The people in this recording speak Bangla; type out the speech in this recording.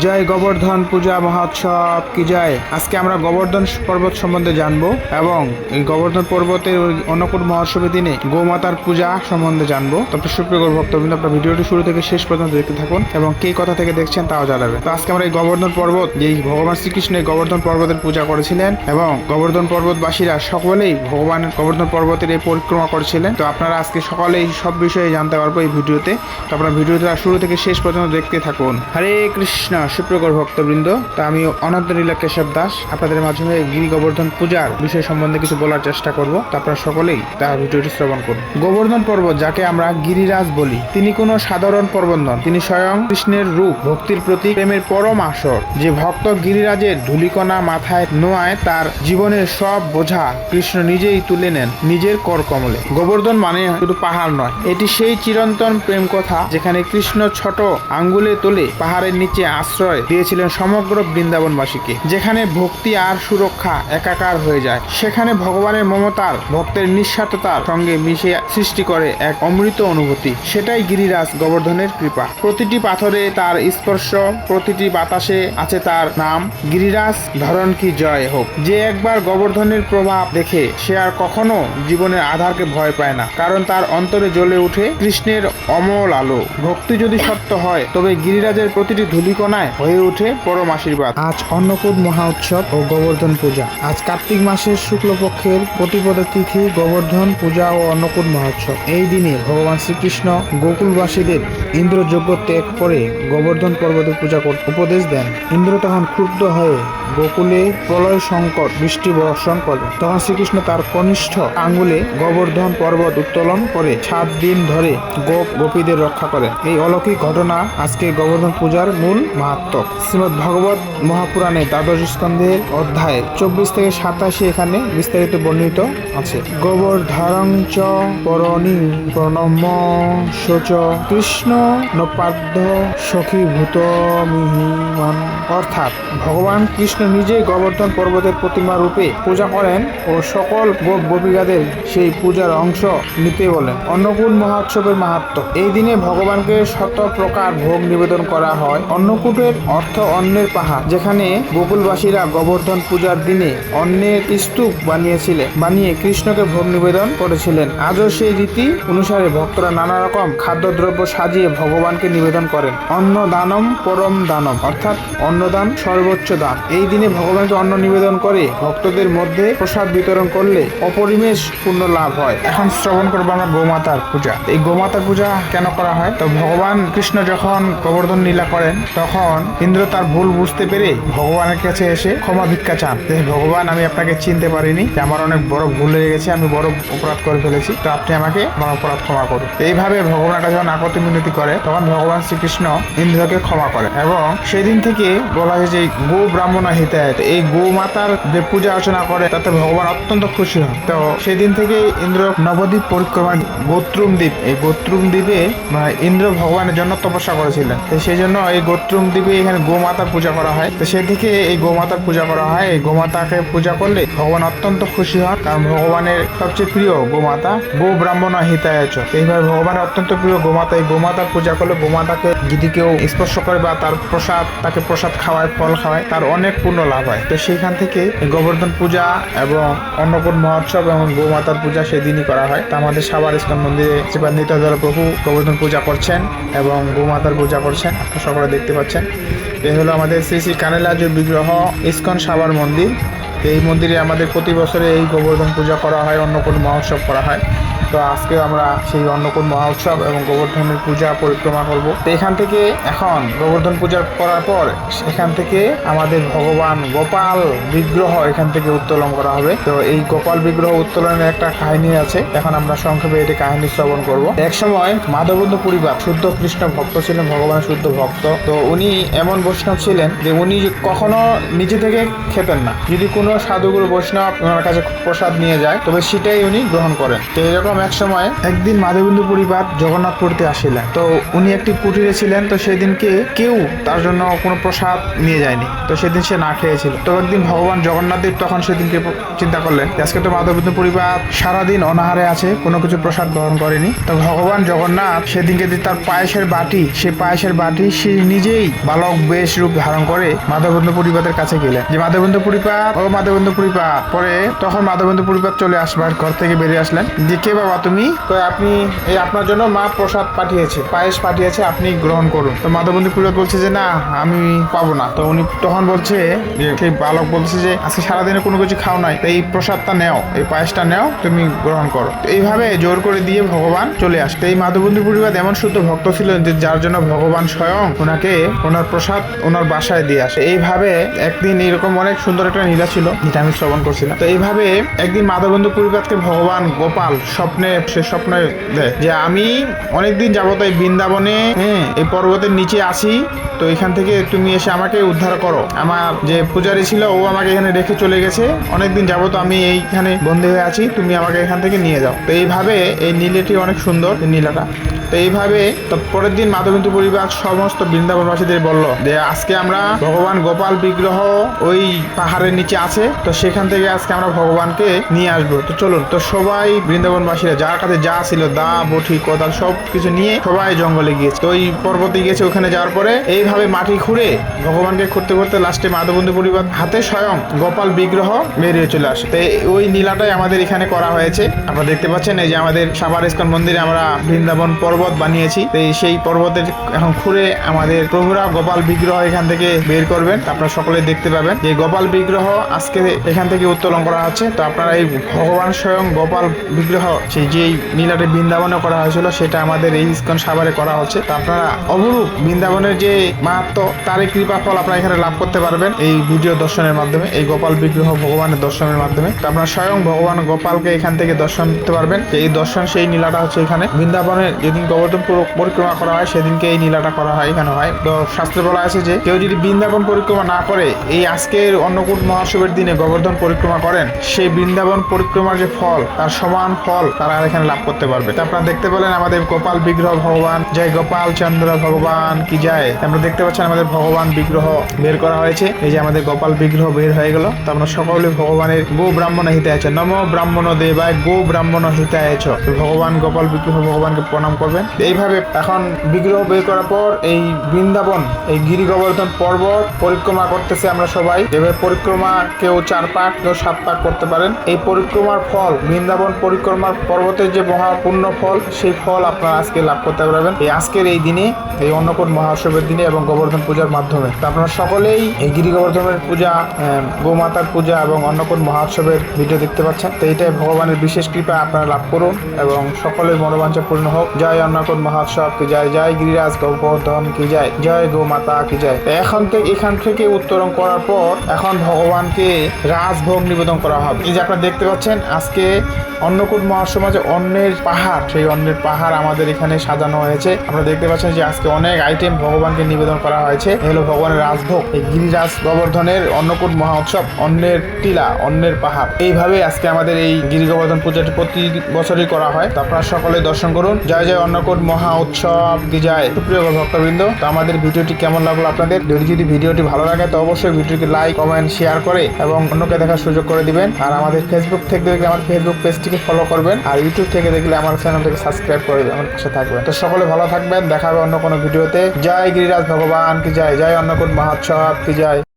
জয় গোবর্ধন পূজা মহোৎসব কি জয়? আজকে আমরা গোবর্ধন পর্বত সম্বন্ধে জানব এবং এই গোবর্ধন পর্বতের অন্নকূট মহোৎসবের দিনে গোমাতার পূজা সম্বন্ধে জানব। তবে সুপ্রিয় ভক্তবৃন্দ, আপনার ভিডিওটি শুরু থেকে শেষ পর্যন্ত দেখতে থাকুন এবং কে কথা থেকে দেখছেন তাও জানাবেন। তো আজকে আমরা এই গোবর্ধন পর্বত, যেই ভগবান শ্রীকৃষ্ণ এই গোবর্ধন পর্বতের পূজা করেছিলেন এবং গোবর্ধন পর্বতবাসীরা সকলেই ভগবান গোবর্ধন পর্বতের এই পরিক্রমা করেছিলেন। তো আপনারা আজকে সকলেই সব বিষয়ে জানতে পারব এই ভিডিওতে। তো আপনারা ভিডিওটা শুরু থেকে শেষ পর্যন্ত দেখতে থাকুন। হরে কৃষ্ণ। সুপ্রকর ভক্তবৃন্দ, তা আমি অনন্ত লীলা কেশব দাস, আপনাদের মাধ্যমে গিরি গোবর্ধন পূজার বিষয় সম্বন্ধে কিছু বলার চেষ্টা করব। তো আপনারা সকলেই তার ভিডিওটি শ্রবণ করুন। গোবর্ধন পর্বত যাকে আমরা গিরিরাজ বলি, তিনি কোনো সাধারণ পর্বত নন, তিনি স্বয়ং কৃষ্ণের রূপ, ভক্তির প্রতি প্রেমের পরম আসর। যে ভক্ত গিরিরাজের ধুলিকণা মাথায় নোয়ায়, তার জীবনের সব বোঝা কৃষ্ণ নিজেই তুলে নেন নিজের কর কমলে গোবর্ধন মানে শুধু পাহাড় নয়, এটি সেই চিরন্তন প্রেম কথা যেখানে কৃষ্ণ ছোট আঙ্গুলে তোলে পাহাড়ের নিচে আশ্রয় দিয়েছিলেন সমগ্র বৃন্দাবনবাসীকে। যেখানে ভক্তি আর সুরক্ষা একাকার হয়ে যায়। সেখানে ভগবানের মমতার, ভক্তের নিঃস্বার্থতার সঙ্গে মিশে সৃষ্টি করে এক অমৃত অনুভূতি। সেটাই গিরিরাজ গোবর্ধনের কৃপা। প্রতিটি পাথরে তার স্পর্শ, প্রতিটি বাতাসে আছে তার নাম, গিরিরাজ ধরন কি জয় হোক। যে একবার গোবর্ধনের প্রভাব দেখে, সে আর কখনো জীবনের আধারকে ভয় পায় না। কারণ তার অন্তরে জ্বলে উঠে কৃষ্ণের অমল আলো। ভক্তি যদি সত্য হয়, তবে গিরিরাজের প্রতিটি ধূলিকণায় হয়ে ওঠে পরম আশীর্বাদ। আজ অন্নকূট মহা উৎসব ও গোবর্ধন পূজা। আজ কার্তিক মাসের শুক্লপক্ষের প্রতিপদ তিথি গোবর্ধন পূজা ও অন্নকূট মহোৎসব এই দিনে ভগবান শ্রীকৃষ্ণ গোকুলবাসীদের ইন্দ্রযজ্ঞ ত্যাগ করে গোবর্ধন পর্বতে পূজা করতে উপদেশ দেন। ইন্দ্র তখন ক্ষুব্ধ হয়ে গোকুলে প্রলয় সংকট বৃষ্টি বর্ষণ করে। তখন শ্রীকৃষ্ণ তার কনিষ্ঠ আঙ্গুলে গোবর্ধন পর্বত উত্তোলন করে সাত দিন ধরে গোপ গোপীদের রক্ষা করেন। এই অলৌকিক ঘটনা আজকে গোবর্ধন পূজার মূল মাহাত্ম শ্রীমদ ভগবত মহাপুরাণে দ্বাদশ স্কন্ধের অধ্যায় চব্বিশ থেকে সাতাশে এখানে বিস্তারিত বর্ণিত আছে। গোবর্ধরং চ পরণি প্রণম শোচ কৃষ্ণ নপাদ্য সখীভূত মিহিমান। অর্থাৎ ভগবান কৃষ্ণ নিজেই গোবর্ধন পর্বতের প্রতিমা রূপে পূজা করেন ও সকল গোপ গোপিকাদের সেই পূজার অংশ নিতে বলেন। অন্নকূট মহোৎসবের মাহাত্ম। এই দিনে ভগবানকে শত প্রকার ভোগ নিবেদন করা হয়। অন্নকূটের অর্থ অন্নের পাহাড়, যেখানে গোকুলবাসীরা গোবর্ধন পূজার দিনে অন্নের স্তূপ বানিয়েছিলেন বানিয়ে কৃষ্ণকে ভোগ নিবেদন করেছিলেন। আজও সেই রীতি অনুসারে ভক্তরা নানা রকম খাদ্যদ্রব্য সাজিয়ে ভগবানকে নিবেদন করেন। অন্ন দানম পরম দানম, অর্থাৎ অন্নদান সর্বোচ্চ দান। এই দিনে ভগবানকে অন্ন নিবেদন করে ভক্তদের মধ্যে প্রসাদ বিতরণ করলে অপরিমেষ পূর্ণ লাভ হয়। এখন শ্রবণ করব আমরা গোমাতার পূজা। এই গোমাতার পূজা কেন করা হয়? তো ভগবান কৃষ্ণ যখন গোবর্ধন লীলা করেন, তখন ইন্দ্র তার ভুল বুঝতে পেরে ভগবানের কাছে এসে ক্ষমা ভিক্ষা চান। ভগবান, আমি আপনাকে চিনতে পারিনি। আমার অনেক বড় ভুল হয়ে গেছে, আমি বড় অপরাধ করে ফেলেছি। তো আপনি আমাকে আমার অপরাধ ক্ষমা করুন। এইভাবে ভগবান একটা যখন আকতি মিনতি করে, তখন ভগবান শ্রীকৃষ্ণ ইন্দ্রকে ক্ষমা করে এবং সেদিন থেকে বলা হয় যে গো ব্রাহ্মণ হিতায়ত, এই গো মাতার যে পূজা অর্চনা করে, তাতে ভগবান অত্যন্ত খুশি হন। তো সেদিন থেকে ইন্দ্র নবদ্বীপ পরিক্রমা গোত্রুম দ্বীপ এই গোত্রুম দ্বীপে মানে ইন্দ্র ভগবানের জন্য তপস্যা করেছিলেন। সেই জন্য এই গোত্রুম দ্বীপে এখানে গোমাতার পূজা করা হয়। তো সে থেকে এই গোমাতার পূজা করা হয়। এই গোমাতাকে পূজা করলে ভগবান অত্যন্ত খুশি হন, কারণ ভগবানের সবচেয়ে প্রিয় গোমাতা গো ব্রাহ্মণ হিতায়চ এইভাবে ভগবানের অত্যন্ত প্রিয় গোমাতা এই গোমাতার পূজা করলে গোমাতাকে যদি কেউ স্পর্শ করে বা তার প্রসাদ, তাকে প্রসাদ খাওয়ায়, ফল খাওয়ায়, তার অনেক পূর্ণ লাভ হয়। তো সেইখান থেকে গোবর্ধন পূজা এবং অন্নপূর্ণ মহোৎসব এবং গোমাতার পূজা সেদিনই করা হয়। তা আমাদের সাবার ইস্কন মন্দিরে শ্রীপাদ নিত্যাদল প্রভু গোবর্ধন পূজা করছেন এবং গোমাতার পূজা করছেন। আপনারা সকলে দেখতে পাচ্ছেন। এই হলো আমাদের শ্রী শ্রী কানেলাজুর বিগ্রহ, ইস্কন সাবার মন্দির। এই মন্দিরে আমাদের প্রতি বছরে এই গোবর্ধন পূজা করা হয় অন্য কোনো মহোৎসব করা হয়। তো আজকে আমরা সেই অন্নকূট মহোৎসব এবং গোবর্ধনের পূজা পরিক্রমা করব। তো এখান থেকে এখন গোবর্ধন পূজা করার পর এখান থেকে আমাদের ভগবান গোপাল বিগ্রহ এখান থেকে উত্তোলন করা হবে। তো এই গোপাল বিগ্রহ উত্তোলনের একটা কাহিনী আছে। এখন আমরা সংক্ষেপে এটি কাহিনী শ্রবণ করব। এক সময় মাধবন্ধু পরিবার শুদ্ধ কৃষ্ণ ভক্ত ছিলেন ভগবানের শুদ্ধ ভক্ত। তো উনি এমন বৈষ্ণব ছিলেন যে উনি কখনো নিজে থেকে খেতেন না। যদি কোনো সাধুগুরু বৈষ্ণব ওনার কাছে প্রসাদ নিয়ে যায়, তবে সেটাই উনি গ্রহণ করেন। তো এরকম এক সময় একদিন মাধবেন্দ্র পরিবার জগন্নাথপুরীতে আসিলেন। তো উনি একটি কুটিরে ছিলেন, তো সেদিনকে কেউ তার জন্য কোনো প্রসাদ নিয়ে যায়নি। তো সেদিন সে না খেয়েছিল। তো একদিন ভগবান জগন্নাথ দেব তখন সেদিনকে চিন্তা করলেন আজকে তো মাধবেন্দ্র পরিবার সারাদিন অনাহারে আছে, কোনো কিছু প্রসাদ গ্রহণ করেনি। তো ভগবান জগন্নাথ সেদিনকে তার পায়েসের বাটি সেই পায়েসের বাটি সে নিজেই বালক বেশ রূপ ধারণ করে মাধবেন্দ্র পরিবারের কাছে গেলেন। যে মাধবেন্দ্র পরিবার, ও মাধবেন্দ্র পরিবার, পরে তখন মাধবেন্দ্র পরিবার চলে আসবার ঘর থেকে বেরিয়ে আসলেন। যে কে বাবা তুমি, তো আপনি এই আপনার জন্য মা প্রসাদ পাঠিয়েছে, পায়েস পাঠিয়েছে, আপনি গ্রহণ করুন। তো মাধবন্ধু পরিবার বলছে যে, না, আমি পাবো না। তো উনি তখন বলছে যে, সেই বালক বলছে যে, আজকে সারাদিনে কোনো কিছু খাও নাই এই প্রসাদটা নেও, এই পায়েসটা নেও, তুমি গ্রহণ করো। তো এইভাবে জোর করে দিয়ে ভগবান চলে আসে। এই মাধবন্ধু পরিবার এমন শুদ্ধ ভক্ত ছিলেন যে, যার জন্য ভগবান স্বয়ং ওনাকে ওনার প্রসাদ ওনার বাসায় দিয়ে আসে। এইভাবে একদিন এরকম অনেক সুন্দর একটা নীলা ছিল, যেটা আমি শ্রবণ করছিলাম। তো এইভাবে একদিন মাধবন্ধু পরিবারকে ভগবান গোপাল স্বপ্নে, সে স্বপ্নে দেয় যে আমি অনেকদিন যাবত এই বৃন্দাবনে হ্যাঁ এই পর্বতের নিচে আছি, তো এখান থেকে তুমি এসে আমাকে উদ্ধার করো। আমার যে পূজারী ছিল, ও আমাকে এখানে রেখে চলে গেছে। অনেকদিন যাবত আমি এইখানে বন্দী হয়ে আছি, তুমি আমাকে এখান থেকে নিয়ে যাও। তো এইভাবে এই নীলেটি অনেক সুন্দর নীলাটা। তো এইভাবে পরের দিন মাধবন্তু পরিবার সমস্ত বৃন্দাবনবাসীদের বলল যে আজকে আমরা ভগবান গোপাল বিগ্রহ ওই পাহাড়ের নিচে আছে, তো সেখান থেকে আজকে আমরা ভগবানকে নিয়ে আসব। তো চলুন, তো সবাই বৃন্দাবনবাসীরা, যার কাছে যা ছিল দা বঠি কোদাল সব কিছু নিয়ে সবাই জঙ্গলে গিয়েছে। তো ওই পর্বতে গিয়েছে ওখানে যাওয়ার পরে এইভাবে মাটি খুঁড়ে ভগবানকে খুঁড়তে করতে লাস্টে মাধবন্ধু পরিবার হাতে স্বয়ং গোপাল বিগ্রহ বেরিয়ে চলে আসে। তো ওই নীলাটাই আমাদের এখানে করা হয়েছে। আপনারা দেখতে পাচ্ছেন এই যে আমাদের সাবার ইস্কন মন্দিরে আমরা বৃন্দাবন পর্বত বানিয়েছি। সেই পর্বতের এখন খুঁড়ে আমাদের প্রভুরা গোপাল বিগ্রহ এখান থেকে বের করবেন। আপনারা সকলে দেখতে পাবেন যে গোপাল বিগ্রহ আজকে এখান থেকে উত্তোলন করা হচ্ছে। তো আপনারা এই ভগবান স্বয়ং গোপাল বিগ্রহ, সেই যে নীলাটি বৃন্দাবনে করা হয়েছিল, সেটা আমাদের এই ইস্কন সাভারে করা হচ্ছে। তো আপনারা অবরূপ বৃন্দাবনের যে মাহাত্ম, তারই কৃপা ফল আপনারা এখানে লাভ করতে পারবেন এই ভিডিও দর্শনের মাধ্যমে, এই গোপাল বিগ্রহ ভগবানের দর্শনের মাধ্যমে। তো আপনারা স্বয়ং ভগবান গোপালকে এখান থেকে দর্শন করতে পারবেন। এই দর্শন সেই নীলাটা হচ্ছে এখানে। বৃন্দাবনের যেদিন গোবর্ধন পরিক্রমা করা হয়, সেদিনকে এই নীলাটা করা হয় এখানে হয়। তো শাস্ত্রে বলা আছে যে, কেউ যদি বৃন্দাবন পরিক্রমা না করে, এই আজকের অন্নকূট মহাসবের দিনে গোবর্ধন পরিক্রমা করেন, সেই বৃন্দাবন পরিক্রমার যে ফল, তার সমান ফল তারা আর এখানে লাভ করতে পারবে। আপনারা দেখতে পেলেন আমাদের গোপাল বিগ্রহ ভগবান। জয় গোপাল চন্দ্র ভগবান কি যায় আমরা দেখতে পাচ্ছেন আমাদের ভগবান বিগ্রহ বের করা হয়েছে। এই যে আমাদের গোপাল বিগ্রহ বের হয়ে গেল। তো আমরা সকলে ভগবানের গো ব্রাহ্মণ হিতে আছে। নম ব্রাহ্মণ দেবায় গো ব্রাহ্মণ হিতে আছ। ভগবান গোপাল বিগ্রহ ভগবানকে প্রণাম করবেন। এইভাবে এখন বিগ্রহ বের করার পর এই বৃন্দাবন, এই গিরি গোবর্ধন পর্বত পরিক্রমা করতেছে আমরা সবাই। এভাবে পরিক্রমা কেউ চার পাক, কেউ সাত পাক করতে পারেন। এই পরিক্রমার ফল, বৃন্দাবন পরিক্রমার পর্বতের যে মহাপূর্ণ ফল, সেই ফল আপনারা আজকে লাভ করতে পারবেন। এই আজকের এই দিনে, এই অন্নকূট মহাউৎসবের দিনে এবং গোবর্ধন পূজার মাধ্যমে। তো আপনারা সকলেই এই গিরি গোবর্ধনের পূজা গোমাতার পূজা এবং অন্নকূট মহোৎসবের ভিডিও দেখতে পাচ্ছেন। তো এইটাই ভগবানের বিশেষ কৃপা, আপনারা লাভ করুন এবং সকলের মনোবাঞ্ছা পূর্ণ হোক। জয় অন্নকূট মহোৎসব কি জয় জয় গিরিরাজ গোবর্ধন কি জয় জয় গোমাতা কি জয় তো এখন থেকে এখান থেকে উত্তরণ করার পর এখন ভগবানকে রাজভোগ নিবেদন করা হবে। এই যে আপনারা দেখতে পাচ্ছেন, আজকে অন্নকূট মহাসমাজে অন্নের পাহাড়, সেই অন্নের পাহাড় আমাদের এখানে সাজানো হয়েছে। আমরা দেখতে পাচ্ছেন যে আজকে অনেক আইটেম ভগবানকে নিবেদন করা হয়েছে। হলো ভগবানের রাজভোগ। এই গিরিরাজ গোবর্ধনের অন্নকূট মহোৎসব, অন্নের টিলা, অন্নের পাহাড়। এইভাবে আজকে আমাদের এই গিরি গোবর্ধন পূজাটি প্রতি বছরই করা হয়। তো আপনারা সকলে দর্শন করুন। জয় জয় অন্নকূট মহা উৎসব কি জয় সুপ্রিয় ভক্তবৃন্দ তো আমাদের ভিডিওটি কেমন লাগল আপনাদের? যদি যদি ভিডিওটি ভালো লাগে, তো অবশ্যই ভিডিওটি লাইক কমেন্ট শেয়ার করে এবং অন্যকে দেখার সুযোগ করে দিবেন। আর আমাদের ফেসবুক থেকে দেখলে আমার ফেসবুক পেজটিকে ফলো করবেন। আর ইউটিউব থেকে দেখলে আমার চ্যানেলটিকে সাবস্ক্রাইব করে আমার পাশে থাকবেন। তো সকলে ভালো থাকবেন, দেখা হবে অন্য কোনো ভিডিওতে। জয় গিরিরাজ ভগবান, কি জয়? জয় অন্নকূট মহোৎসব কি জয়?